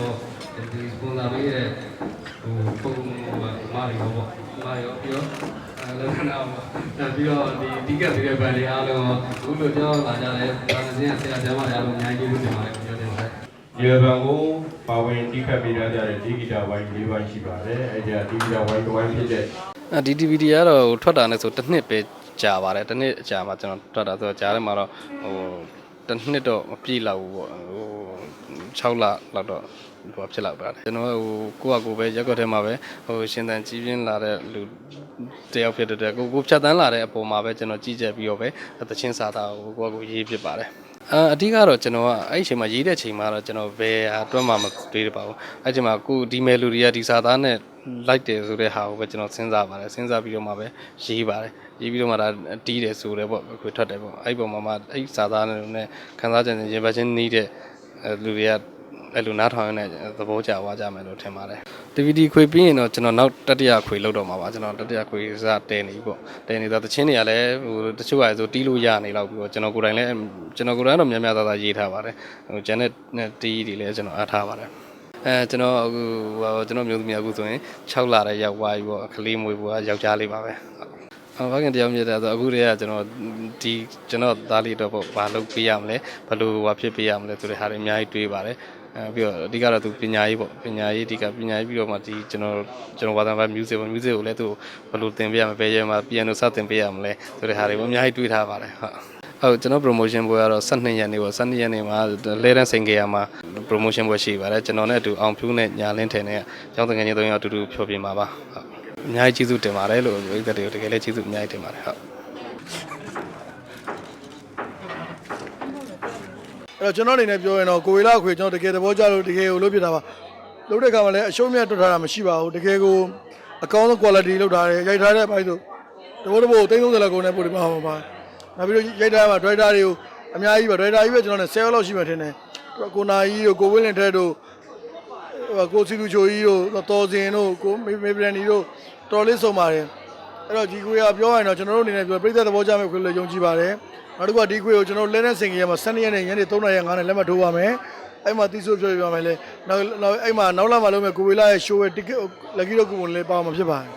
ပေါ့ဒီစပွန်ဆာပေးတဲ့ဟိုပုံမာရီရောပေါ့မာရီရောပြီးတော့အဲလောကနာပေါ့ဒါပြီးတော့ဒီတိကက်ပြီးတဲ့ဗန်လေးအားလုံးအခုလိုကျွန်တော်လာကြတယ်ဒါနဲ့ဆရာဆရာကျမ်းမတွေအားလုံးအများကြီးကျေးဇူးတင်ပါတယ်ပြောတင်ပါတယ်ဒီလဘန်ကိုပါဝင်တိခတ်ပေးရကြတဲ့ဒီဂီတာဝိုင်း၄ဝိုင်းရှိပါတယ်အဲ့ဒီဒီဂီတာဝိုင်းတစ်ဝိုင်းဖြစ်တဲ့အဲဒီ DVD ကတော့ထွက်တာနဲ့ဆိုတစ်နှစ်ပဲကြာပါတယ်တစ်နှစ်ကြာမှကျွန်တော်ထွက်တာဆိုတော့ကြာထဲမှာတော့ဟို တစ်နှစ်တော့မပြည့်လောက်ဘူးပေါ့ဟို6လလောက်တော့ဟိုဖြစ်လောက်ပါတယ်ကျွန်တော်ဟိုကိုယ့်အကိုပဲရက်ကွက်ထဲမှာပဲဟိုရှင်တန်ကြီးပြင်းလာတဲ့လူတယောက်ဖြစ်တဲ့အတွက်ကိုကိုဖြတ်တန်းလာတဲ့အပေါ်မှာပဲကျွန်တော်ကြည့်ချက်ပြီးတော့ပဲသချင်းစာသားကိုကိုယ့်အကိုရေးဖြစ်ပါတယ် အာအဓိကတော့ကျွန်တော်ကအဲ့ဒီအချိန်မှာရေးတဲ့ချိန်မှာတော့ကျွန်တော်ဘယ်ဟာအတွက်မှမတွေးပါဘူးအဲ့ဒီအချိန်မှာကိုဒီမယ်လူတွေကဒီစာသားနဲ့လိုက်တယ်ဆိုတဲ့ဟာကိုပဲကျွန်တော်စဉ်းစားပါတယ်စဉ်းစားပြီးတော့မှပဲရေးပါတယ်ရေးပြီးတော့မှဒါတီးတယ်ဆိုတယ်ပေါ့ခွေထွက်တယ်ပေါ့အဲ့ဒီပုံမှာမှအဲ့ဒီစာသားနဲ့ခန်းစားချက်ရင်ပတ်ချင်းနေတဲ့လူတွေကအဲ့လိုနားထောင်ရတဲ့သဘောကျသွားကြမယ်လို့ထင်ပါတယ် DVD ခွေပြီးရင်တော့ကျွန်တော်နောက်တတိယခွေလောက်တော့မှာပါကျွန်တော်တတိယခွေစတဲနေပြီပေါ့တဲနေတော့တချင်းတွေကလည်းဟိုတချို့ဟာဆိုတီးလို့ရနေလောက်ပြီးတော့ကျွန်တော်ကိုယ်တိုင်လည်းကျွန်တော်ကိုယ်တိုင်တော့များများသားသားရေးထားပါတယ်ဟိုဂျန်နဲ့တီးတွေလည်းကျွန်တော်အားထားပါတယ်အဲကျွန်တော်အခုဟိုကျွန်တော်မျိုးသမီးအခုဆိုရင်6လတဲ့ရောက်သွားပြီပေါ့ကလေးမွေးဖို့ကယောက်ျားလေးပါပဲဟုတ်အဘခင်တရားမြတ်တာဆိုအခုတည်းကကျွန်တော်ဒီကျွန်တော်သားလေးတော့ပေါ့ဘာလုပ်ပေးရမလဲဘယ်လိုဟိုဖြစ်ပေးရမလဲဆိုတဲ့ဟာတွေအများကြီးတွေးပါတယ် အဲပြီးတော့အဓိကတော့သူပညာရေးပေါ့ပညာရေးအဓိကပညာရေးပြီးတော့မှဒီကျွန်တော်ကျွန်တော်ဝါသနာ music ပေါ့ music ကိုလည်းသူဘယ်လိုသင်ပေးရမလဲဘယ်ရဲမှာ piano စသင်ပေးရမလဲဆိုတဲ့ဟာတွေပေါ့အများကြီးတွေးထားပါတယ်ဟုတ်ဟုတ်ကျွန်တော် promotion ပွဲကတော့12ရက်နေ့ပေါ့12ရက်နေ့မှာလဲတန်းစိန်ကြရမှာ promotion ပွဲရှိပါတယ်ကျွန်တော်နဲ့အတူအောင်ဖြူးနဲ့ညာလင်းထင်နဲ့ကျောင်းတငယ်ချင်း၃ယောက်အတူတူဖြောပြမှာပါဟုတ်အများကြီးကျေးဇူးတင်ပါတယ်လို့ဒီကတည်းကတကယ်လည်းကျေးဇူးအများကြီးတင်ပါတယ်ဟုတ် အဲ့တော့ကျွန်တော်အနေနဲ့ပြောရင်တော့ကိုဝေလာခွေကျွန်တော်တကယ်သဘောကျလို့တကယ်ကိုလုပ်ပြတာပါလုပ်တဲ့အခါမှာလည်းအရှုံးမြတ်တွက်ထားတာမရှိပါဘူးတကယ်ကိုအကောင်းဆုံး quality လုပ်ထားတယ်ရိုက်ထားတဲ့အပိုင်းဆိုတဘောတဘော330လောက်ကုန်နေပို့ဒီမှာပါပါနောက်ပြီးတော့ရိုက်ထားမှာ driver တွေကိုအများကြီးပါ driver ကြီးပဲကျွန်တော်နဲ့10လောက်ရှိမှထင်တယ်ကိုနာကြီးတို့ကိုဝင်းလင်ထဲတို့ဟိုကိုစီလူချိုကြီးတို့တော်စင်တို့ကိုမေမေပရန်ဒီတို့တော်လေးဆုံးပါတယ် အဲ့တော့ဒီခွေကပြောရရင်တော့ကျွန်တော်တို့အနေနဲ့ပြောပြိသက်သဘောကျမဲ့ခွေလို့ယုံကြည်ပါတယ်နောက်တစ်ခုကဒီခွေကိုကျွန်တော်တို့လဲတဲ့စင်ကြီးမှာ12ရက်နဲ့ညနေ3နာရီ5နာရီလက်မှတ်ထိုးပါမယ်အဲ့မှာတီးဆိုးပြောပြပါမယ်လေနောက်နောက်အဲ့မှာနောက်လာမှလုံးမဲ့ကိုဝေလာရဲ့ show ရဲ့ ticket လက်ကြီးတော့ကူဝင်လေးပါမှာဖြစ်ပါတယ်